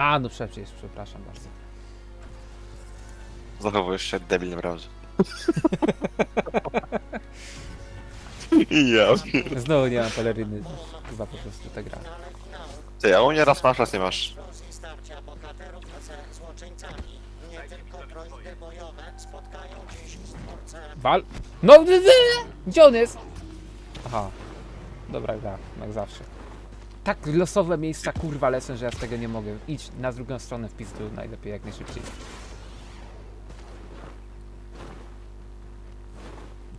A, no przecież, przepraszam bardzo. Zachowujesz się jak debil naprawdę. ja. Znowu nie mam peleryny. Chyba po prostu ta gra. Ty, a u mnie raz masz, raz nie masz. starcia bohaterów z złoczyńcami. Nie tylko droidy bojowe spotkają dziś stwórcę Wal... No, dy, dy! gdzie on jest? Aha. Dobra gra, jak zawsze. Tak losowe miejsca, kurwa, lecę, że ja z tego nie mogę. Idź na drugą stronę w pizdu najlepiej, jak najszybciej.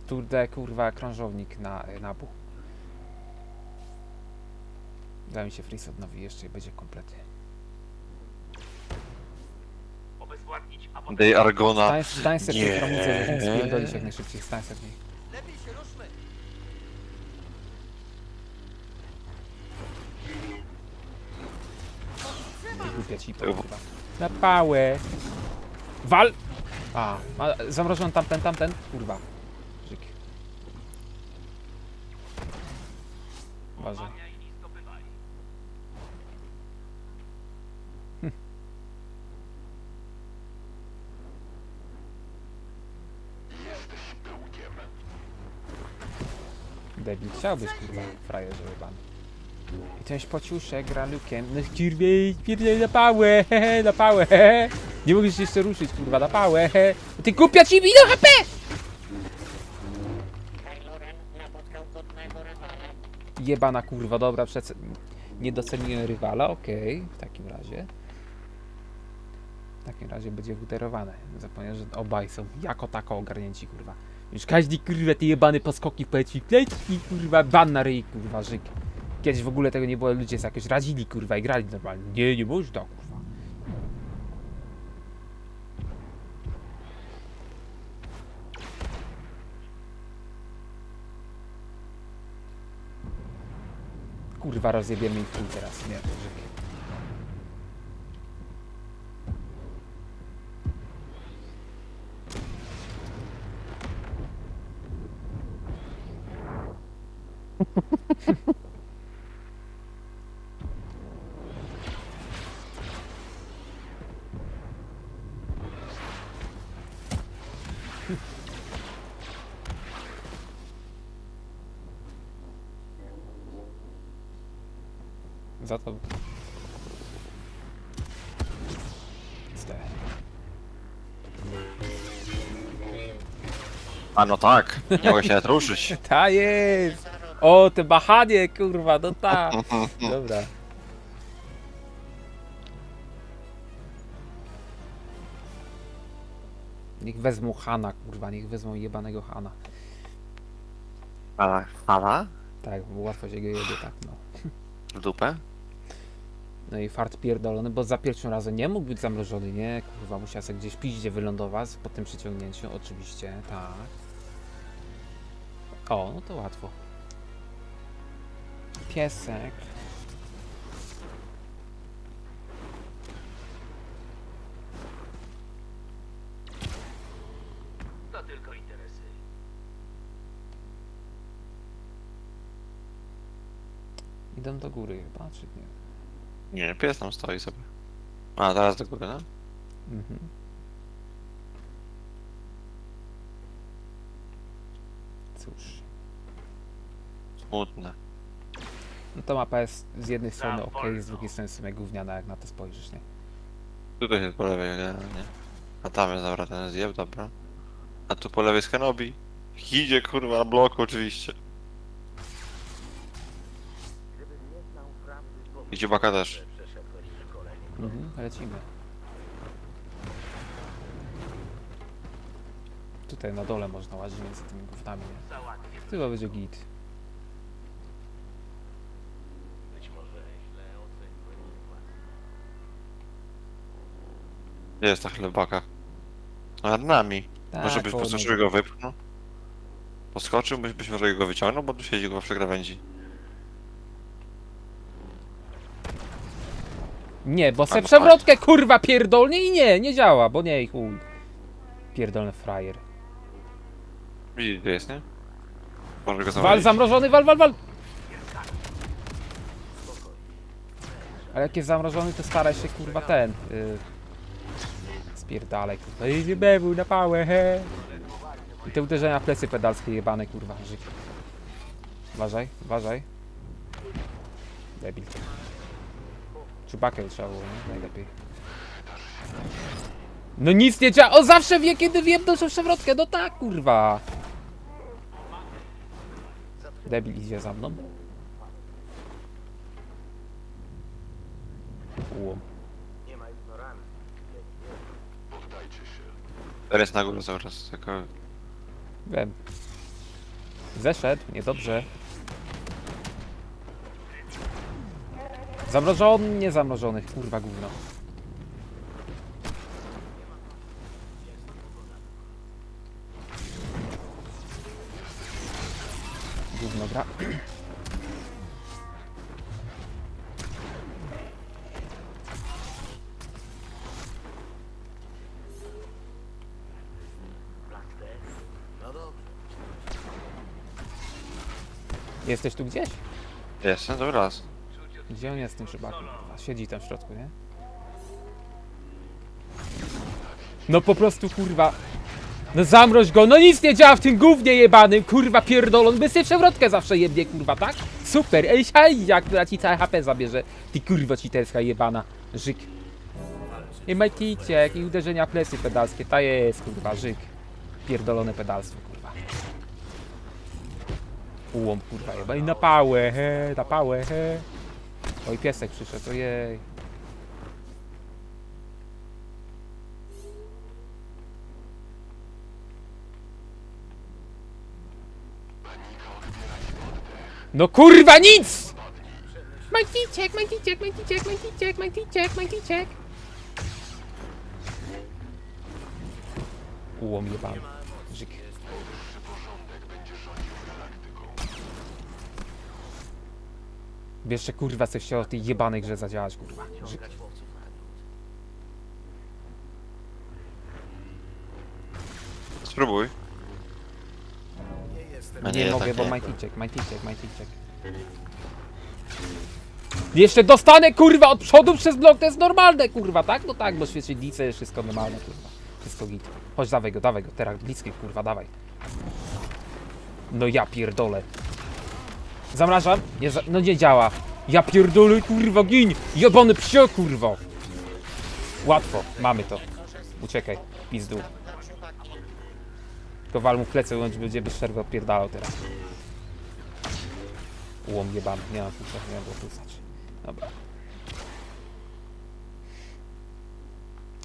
Turde, kurwa, krążownik na, buch. Da mi się freeze odnowi jeszcze i będzie kompletny. Dej Argona. Stań, stań sobie w tej Nie. jak najszybciej. Stań sobie w niej. Głupia ci kurwa. Na pałę. Wal! A, ma, zamrożony tamten, tamten. Kurwa. Żyk. Uważaj. Hm. Debil, chciałbyś kurwa frajerze jebany. I ten pociuszek gra lukiem. No kurwie, pierdolę na pałę, hehe, na pałę. Nie mogę się jeszcze ruszyć, kurwa, na pałę, hehe. Ty głupia ci mi do HP! Jebana kurwa, dobra, przece... Nie doceniłem rywala, okej, w takim razie. W takim razie będzie wuterowane. Zapomniałem, że obaj są jako tako ogarnięci, kurwa. Już każdy kurwa te jebany poskoki pleci, pleci, kurwa, ban na ryj, kurwa, żyk. Kiedyś w ogóle tego nie było, ludzie sobie jakoś radzili, kurwa, i grali normalnie. Nie, nie można, kurwa. Kurwa, rozjebiemy ich chuj teraz, nie, Za to... A no tak, nie mogę się ruszyć. Ta jest! O, te machanie, kurwa, no ta. Dobra. Niech wezmą Hana, kurwa, niech wezmą jebanego Hana. A fala? Tak, bo łatwo się go jebie, tak, no. W dupę? No i fart pierdolony, bo za pierwszym razem nie mógł być zamrożony, nie? Kurwa, musiał sobie gdzieś piździe wylądować po tym przyciągnięciu, oczywiście, tak. O, no to łatwo. Piesek. To tylko interesy. Idą do góry chyba, czy nie? Nie, pies tam stoi sobie. A, teraz do góry, no? Mhm. Cóż. Smutne. No to mapa jest z jednej strony ok, z drugiej strony w sumie gówniana, jak na to spojrzysz, nie? Tutaj jest po lewej, nie? nie. A tam jest dobra ten zjeb, dobra. A tu po lewej jest Kenobi. Idzie kurwa na bloku oczywiście. Idzie Baka też. Mhm, lecimy. Tutaj na dole można łazić między tymi gównami, nie? Chyba będzie git. Być może źle oceniłem was. Gdzie jest ta chlebaka? Nad nami. Tak, Może byś po prostu nogi. go wypchnął? Poskoczył, byś, byś może go wyciągnął, bo tu siedzi go przy krawędzi. Nie, bo se przewrotkę kurwa pierdolnie i nie, nie działa, bo nie i chuj. Pierdolny frajer. Widzisz, gdzie jest, nie? Może go Wal zawalić. zamrożony, wal, wal, wal! Ale jak jest zamrożony, to staraj się kurwa ten. Yy, spierdalaj kurwa. Idzie bewu na pałę, he. I te uderzenia w plecy pedalskie jebane kurwa. Żyk. Uważaj, uważaj. Debil. Czubakę trzeba było, nie? Najlepiej. No nic nie działa. O, zawsze wie, kiedy wiem, to przewrotkę. No tak, kurwa. Debil idzie za mną. Łom. Nie ma ignorancji. Teraz na górę cały czas, tylko... Wiem. Zeszedł, niedobrze. Zamrożony, nie zamrożony, kurwa gówno. Gówno gra. Jesteś tu gdzieś? Jestem, dobry raz. Gdzie on jest w tym szybaku? kurwa? Siedzi tam w środku, nie? No po prostu kurwa. No zamroź go, no nic nie działa w tym gównie jebanym, kurwa pierdolon, by sobie przewrotkę zawsze jebnie, kurwa, tak? Super, ej, haj, jak która ci całe HP zabierze, ty kurwa citerska jebana, żyk. I majticiek, i uderzenia plecy pedalskie, ta jest, kurwa, żyk. Pierdolone pedalstwo, kurwa. Ułom, kurwa, jeba, i na pałę, he, na pałę, he. Oj, piesek przyszedł, ojej. No kurwa nic! Majticiek, majticiek, majticiek, majticiek, majticiek, majticiek. Ułom jebany. Wiesz, że kurwa coś się o tej jebanej grze zadziałać, kurwa. Spróbuj. Nie jestem. A Nie, nie, mogę, tak bo nie. majticiek, majticiek, majticiek. Jeszcze dostanę kurwa od przodu przez blok, to jest normalne kurwa, tak? No tak, bo świetlice jest wszystko normalne kurwa. Wszystko git. Chodź, dawaj go, dawaj go, teraz bliski kurwa, dawaj. No ja pierdolę. Zamrażam? Nie, za... no nie działa. Ja pierdolę kurwa, gin! Jebany psio kurwo! Łatwo, mamy to. Uciekaj, pizdu. Tylko wal mu plecy, on będzie bez przerwy odpierdalał teraz. Łom jebany, nie mam pulsa, nie mam pulsać. Dobra.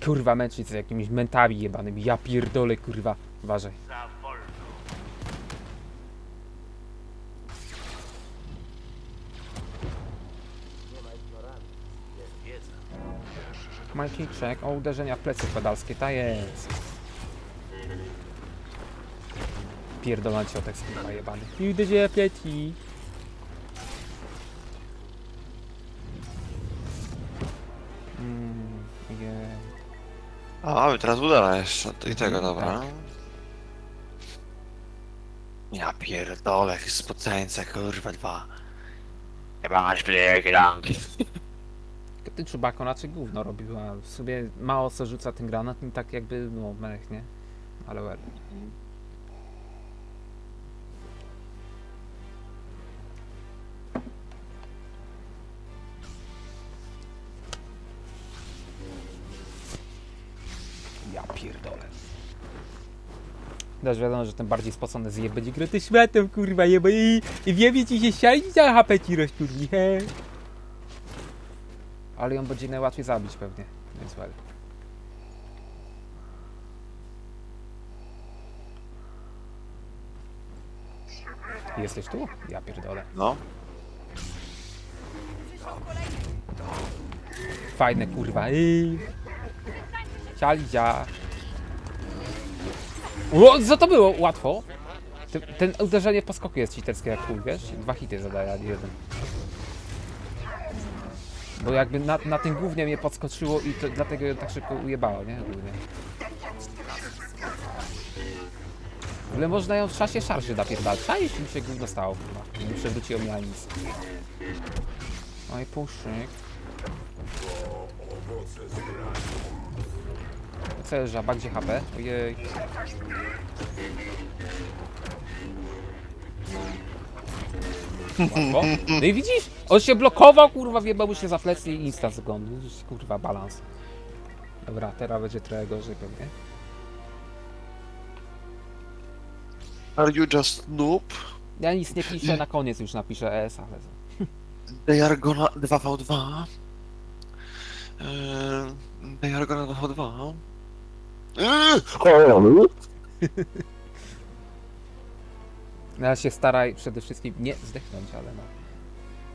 Kurwa, męczyć z jakimiś mentami jebanymi. Ja pierdolę, kurwa. Uważaj. Majkiczek, o uderzenia w plecy pedalskie, ta jest. Pierdolony ciotek z kurwa jebany. I uderzenia w plecy. Mm. A, mamy teraz udara jeszcze. I tego, Mhm, dobra. tak. Ja pierdolę, spoceńce, kurwa, dwa. Chyba masz przegram. Ten czubako raczej gówno robił, a w sobie mało co rzuca ten granat i tak jakby, no, mech, nie? Ale well. Ja pierdolę. Też wiadomo, że ten bardziej spocony zjeb będzie gry ty śmietem, kurwa, jeba i, i wiebie ci się sialić, a HP ci he. Ale ją będzie najłatwiej zabić pewnie, więc well. Jesteś tu? Ja pierdolę. No. Fajne kurwa. Ej. Cialidzia. O, co to było? Łatwo. Ten, ten uderzenie po skoku jest cheaterskie jak chuj, wiesz? Dwa hity zadaje, a nie jeden. Bo jakby na, na tym głównie mnie podskoczyło i to, dlatego ją tak szybko ujebało, nie? Głównie. Ale można ją w czasie szarży napierdalać. Czaisz mi się gówno stało, kurwa. Nie przewróciło mnie ani nic. Oj, puszyk. Co żaba? Gdzie HP? Ojej. Łatwo. No i widzisz? On się blokował, kurwa, wjebał się za plecy i insta zgon. Widzisz, Kurwa, balans. Dobra, teraz będzie trochę gorzej pewnie. Are you just noob? Ja nic nie piszę, na koniec już napiszę ES, ale... They are gonna 2v2. Eee, They are gonna 2v2. Eee! Ja się staraj przede wszystkim nie zdechnąć, ale no.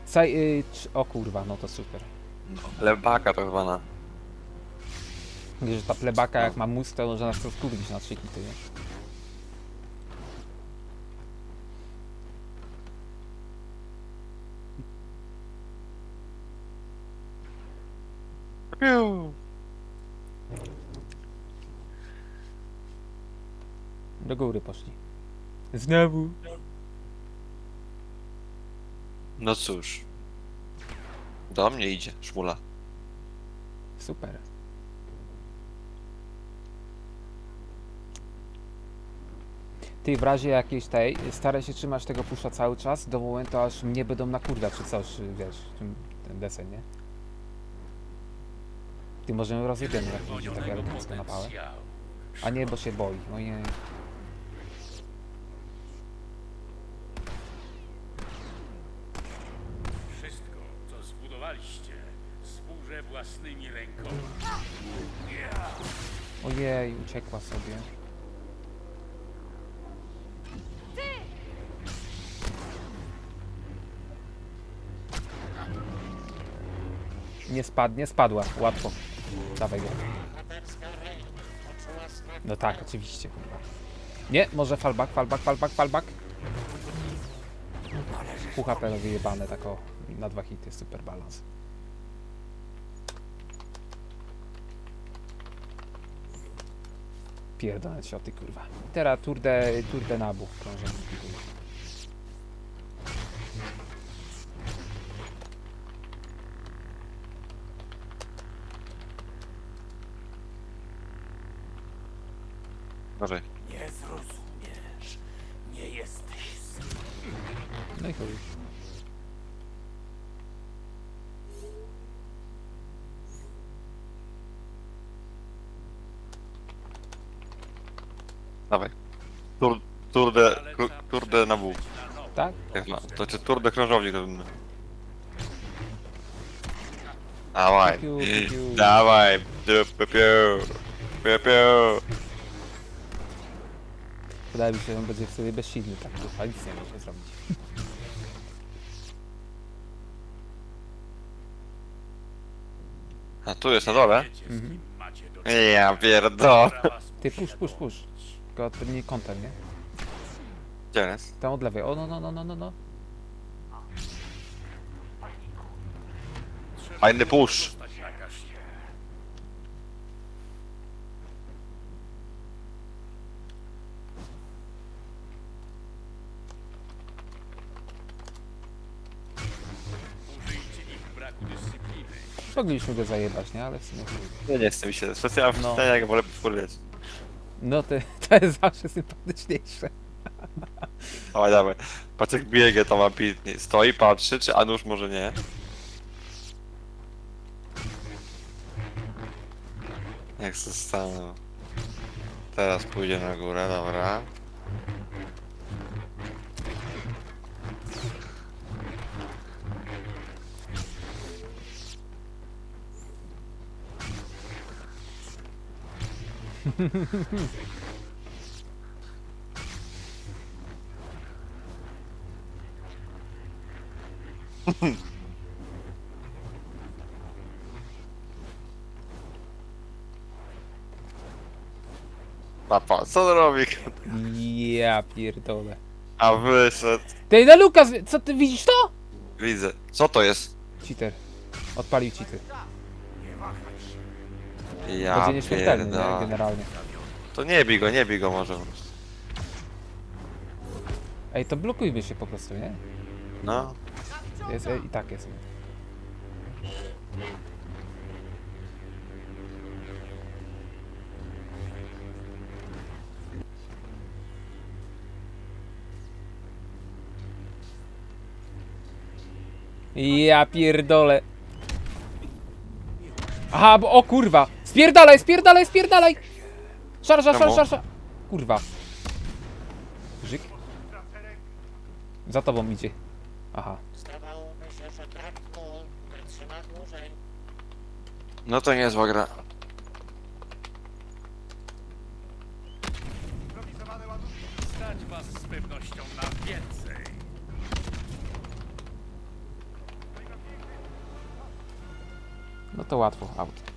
Saj, y, o kurwa, no to super. Lebaka tak zwana. Wiesz, że ta plebaka jak ma mózg, to może nas to skurwić na trzy hity, nie? Piu. Do góry poszli. Znowu. No cóż. Do mnie idzie, szmula. Super. Ty w razie jakiejś tej, staraj się trzymać tego pusza cały czas do momentu aż mnie będą nakurwiać czy coś, wiesz, ten, ten desen, nie? Ty możemy rozjebiemy jak będzie tak elegancko na pałę. A nie, bo się boi. Ojej. Wszystko, Ojej, uciekła sobie. Nie spadnie, spadła, łatwo. Dawaj go. No tak, oczywiście. Nie, może fallback, fallback. Pół HP no wyjebane, tak o, na dwa hity, super balans. Pierdolę cioty, kurwa. Teraz tour de, tour de nabu. Gorzej. Nie zrozumiesz. Nie jesteś No i chuj. Dawaj. Tour, tour de, kur- tour de Nabu. Tak? Jak ma, to czy tour de krążownik robimy. Dawaj. Piu, piu, piu. Dawaj. Piu, piu, piu. Piu, piu. Wydaje mi się, że on będzie wtedy bezsilny, tak kurwa, nic nie może zrobić. A tu jest na dole? Do Ja pierdolę. Ty push, push, push. Tylko nie kątem, nie? Gdzie jest? Tam od lewej. O, no, no, no, no, no, no. Fajny push. Postać jakaś się. Użyjcie ich braku dyscypliny. Mogliśmy go zajebać, nie? Ale w sumie chuj. Ja nie chcę mi się. Specjalnie No. w no. jak wolę podpowiedzieć. No to, to jest zawsze sympatyczniejsze. Dawaj, dawaj. Patrz jak biegnie to ma pitnie. Stoi, patrzy, czy Anusz może nie? Jak zostanę. Teraz pójdzie na górę, dobra. Papa, co on robi? Ja pierdolę. A wyszedł. Ty, no Lukas, co ty widzisz to? Widzę. Co to jest? Cheater. Odpalił cheater. Ja Będzie nieśmiertelny, generalnie. To nie bij go, nie bij go może. Ej, to blokujmy się po prostu, nie? No. Jest, e, I tak jest. Ja pierdolę. Aha, bo o kurwa. Spierdalaj, spierdalaj, spierdalaj. Szarża, szarża, Czemu? szarża. Kurwa. Żyk. Za tobą idzie. Aha. Zdawałoby się, że wytrzyma dłużej. No to niezła gra. No to łatwo, out.